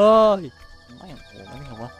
เฮ้ยไม่โอ้ไม่เหรอวะ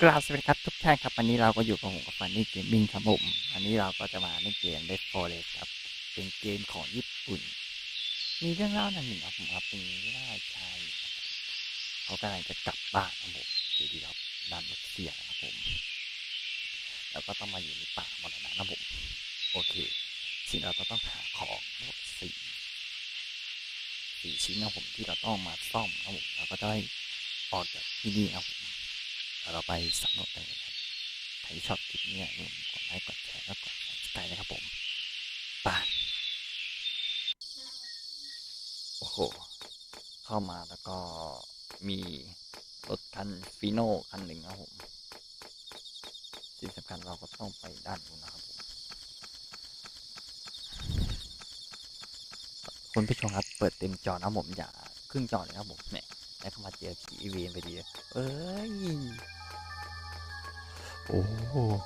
กราบสวัสดีครับทุกท่านครับวันนี้เราก็อยู่กับผมกับฟันนี่เกมมิ่งครับผมวันนี้เราก็จะมาเล่นเกม Dead Forest ครับ เป็นเกมของญี่ปุ่น มีเรื่องเล่าหนึ่งครับผมครับเป็นราชายเขากำลังจะกลับบ้านครับผมอยู่ดีครับ ดันรถเสียนะครับผม แล้วก็ต้องมาอยู่ในป่ามรณะนะผม โอเค สิ่งเราต้องหาของทั้งหมดสี่สี่ชิ้นนะผมที่เราต้องมาซ่อมนะผมเราก็จะได้ออกจากที่นี่นะผมเดี๋ยวเราไปสำรวจกันเลยครับใครชอบคลิปนี้อย่าลืมกดไลค์กดแชร์แล้วกด subscribe นะครับผมไป่ะโอ้โห เข้ามาแล้วก็มี รถคันฟีโน่คันหนึ่งครับผมสิ่งสำคัญเราก็ต้องไปด้านนู้นนะครับผมคุณผู้ชมครับเปิดเต็มจอนะผมอย่าครึ่งจอเลยครับผมเนี่ยแล้วก็มาเจอผีอีเวนไปดีเอ้ยโอ้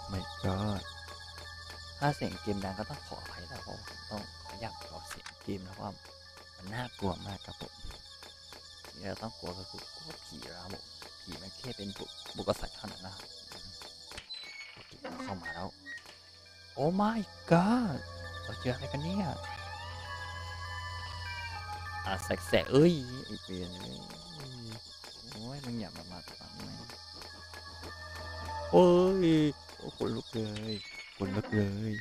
ไม่ก็ถ้าเสียงเกมดังก็ต้องขออภัยแล้วเพราะผมต้องขออนุญาตขอเสียงเกมแล้วว่ามันน่ากลัวมากครับผม ที่เราต้องกลัวก็คือกลัวผีแล้วครับผมผีมันแค่เป็นบุบุกสัตว์เท่านั้นนะครับโอเคเราเข้ามาแล้ว โอ้ my god เราเจออะไรกันเนี่ยอะแสกๆเอ้ยไอ้เปลี่ยนเลยโอ้ยมึงอย่ามามาตังไหมโอ้ยโอ้คนลุกเลยคนลุกเลย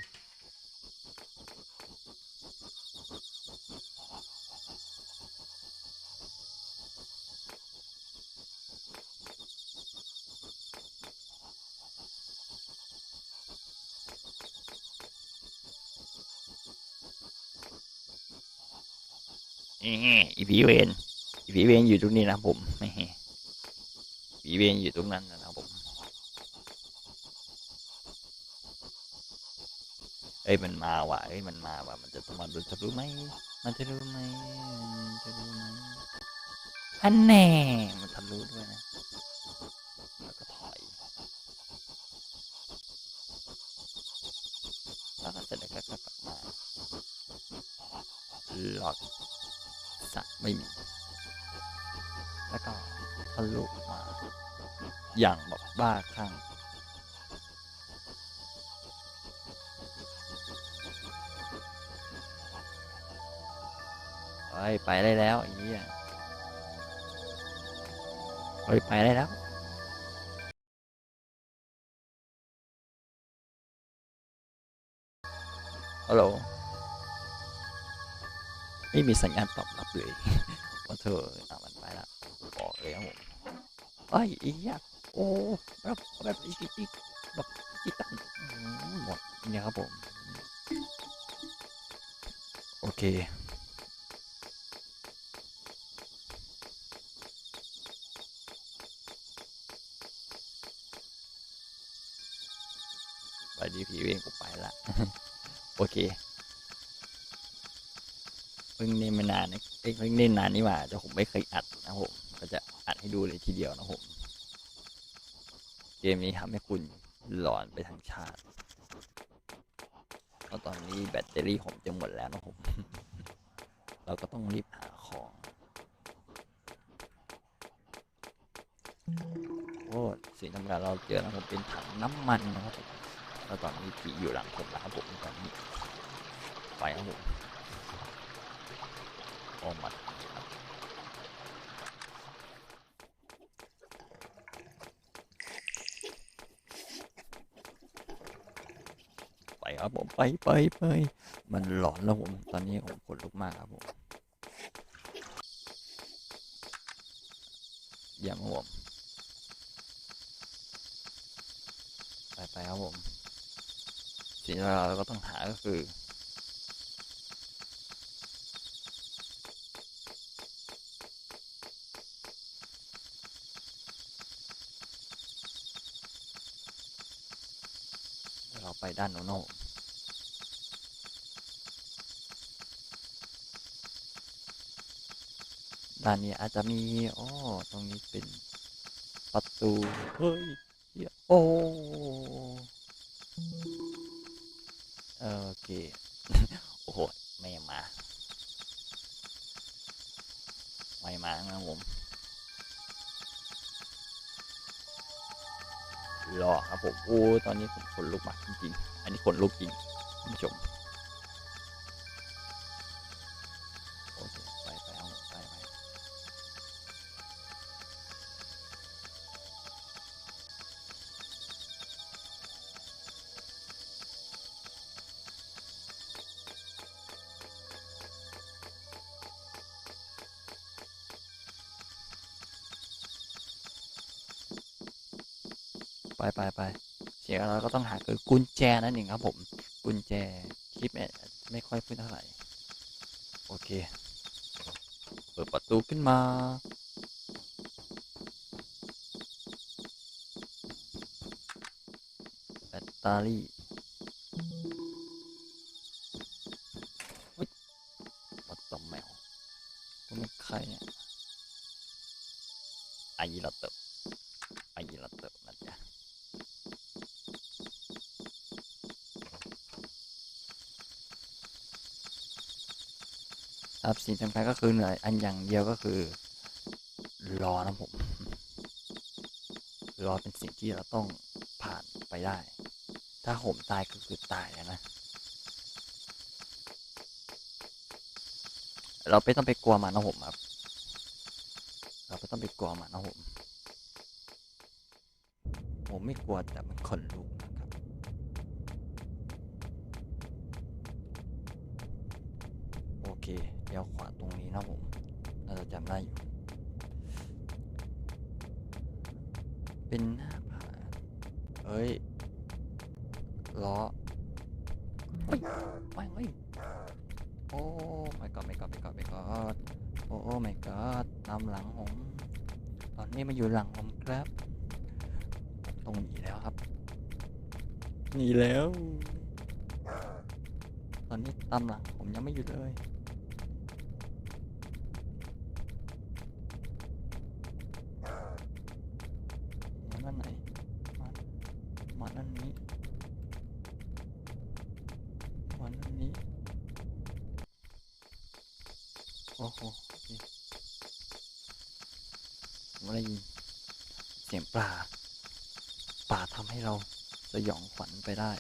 อีพีเวนอีพีเวนอยู่ตรงนี้นะผมไม่ผีเวนอยู่ตรงนั้นนะครับผมเอ้ยมันมาว่ะเอ้ยมันมาว่ะมันจะต้องมาดูจะรู้ไหมมันจะรู้ไหมมันจะรู้ไหมอันแน่มันทะลุด้วยนะแล้วก็ถอยแล้วก็เสร็จแล้วก็กลับมาหลอด สะไม่มี แล้วก็ทะลุมา อย่างแบบบ้าคลั่งเฮ้ยไปได้แล้วไอ้เหี้ยเฮ้ยไปได้แล้วฮัลโหล ไม่มีสัญญาณตอบรับเลยว่าเธออะมันไปล้วบอกเลยครับผมเฮ้ไอ้เหี้ยโอ้แบบแบบอีกอีกแบบอีตันหมดเนี่ยครับผม โอเคไปดีผีเองกูไปละ โอเค เพิ่งเล่นมานานนะเอ้ยเพิ่งเล่นนานนี่หว่าแต่ผมไม่เคยอัดนะผมก็จะอัดให้ดูเลยทีเดียวนะผมเกมนี้ทำให้คุณหลอนไปทั้งชาติเพราะตอนนี้แบตเตอรี่ผมจะหมดแล้วนะผม เราก็ต้องรีบหาของโอ้สิ่งสำคัญเราเจอนะผมเป็นถังน้ำมันนะครับแล้วตอนนี้ผีอยู่หลังผมแล้วครับผมตอนนี้ไปครับผม โอ้มันไปครับผมไปไปไปมันหลอนแล้วผมตอนนี้ผมขนลุกมากครับผมเยี่ยมครับผมไปไปครับผมสิ่งที่เราก็ต้องหาก็คือ เราไป ด้านโน้นด้านนี้อาจจะมีอ๋อตรงนี้เป็นประตู เฮ้ยเหี้ยโอ้โอเค รอครับผมโอ้ตอนนี้ผมขนลุกมากจริงๆ อันนี้ขนลุกจริงผู้ชม ไปไปไปเสียเราก็ต้องหาคือกุญแจนั่นเองครับ ผม กุญแจคลิปเนี่ยไม่ค่อยพูดเท่าไหร่โอเค เปิดประตูขึ้นมาแบตเตอรี่เฮ้ยปัดตอมแมวคุณเป็นใครเนี่ยไอายิระเตบไอายิระ ครับสิ่งสำคัญก็คือเหนื่อยอันอย่างเดียวก็คือ รอนะผม รอเป็นสิ่งที่เราต้องผ่านไปได้ ถ้าผมตายก็คือตายแล้วนะ เราไม่ต้องไปกลัวมันนะผมครับ เราไม่ต้องไปกลัวมันนะผม ผมไม่กลัวแต่มันขนลุกนะครับโอเค เดี๋ยวขวาตรงนี้นะผม น่าจะจำได้อยู่ เป็นหน้าผาเอ้ย ล้อเฮ้ยไม่เฮ้ยโอ้ไม่กอดไม่กอดไม่กอดไม่กอดโอ้ไม่กอดตามหลังผม ตอนนี้มาอยู่หลังผมครับต้องหนีแล้วครับหนีแล้ว ตอนนี้ตามหลังผมยังไม่หยุดเลย มาด้านไหน มา มาด้านนี้มาด้านนี้ โอ้โหโอเคผมได้ยินเสียงปลาปลาทำให้เราสยองขวัญไปได้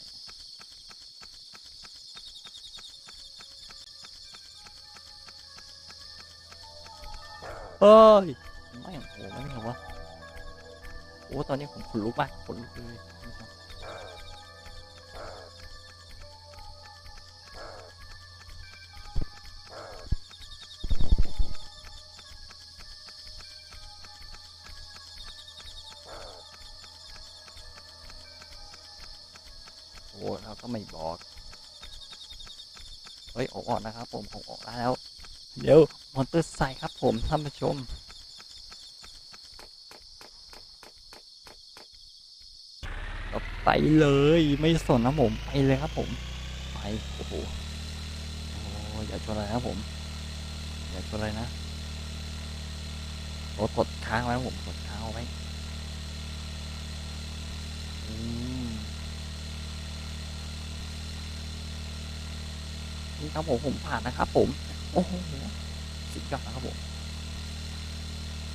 เฮ้ยไม่งโอ้ไม่เหรอวะโอ้ตอนนี้ผมขนลุกมากขนลุกเลย ก็ไม่บอก เฮ้ยออกออกนะครับ ผมผมออกได้แล้ว เดี๋ยวมอเตอร์ไซค์ครับ ผมท่านผู้ชมก็ไปเลยไม่สนนะผมไปเลยครับ ผมไปโอ้โหโอ้อย่าชนอะไรนะผม อย่าชนอะไรนะโอ้กดค้างไว้ครับผมกดค้างเอาไว้ นี่ครับผมผมผ่านนะครับ ผม โอ้โหสุดยอดนะครับผม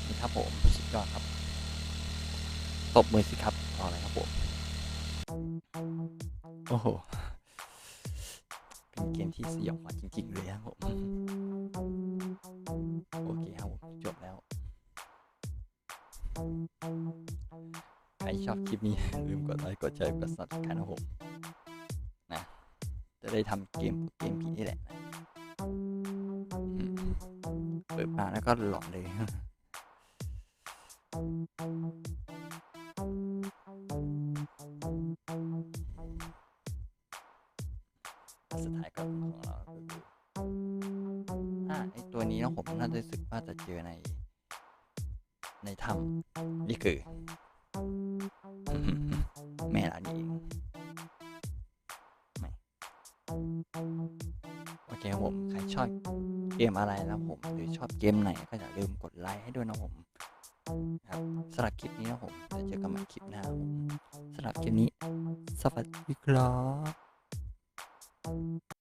นี่ครับผมสุดยอดครับตบมือสิครับรออะไรครับผมโอ้โหเป็นเกมที่สยองขวัญจริงๆเลยครับผมโอเคครับผมจบแล้วใครชอบคลิปนี้ลืมกดไลค์กดแชร์กด subscribe นะครับผม จะได้ทำเกมเกมผีนี่แหละนะอืมเปิดมาแล้วก็หลอนเลยสุดท้ายก็ของเราก็คืออ่าไอตัวนี้นะผมน่าจะรู้สึกว่าจะเจอใน ในถ้ำนี่คือ แม่เรานี่ อบเกมอะไรนะผม หรือชอบเกมไหนก็อย่าลืมกดไลค์ให้ด้วยนะผมครับสำหรับคลิปนี้นะผมจะเจอกันใหม่คลิปหน้าสำหรับคลิปนี้ สวัสดีครับ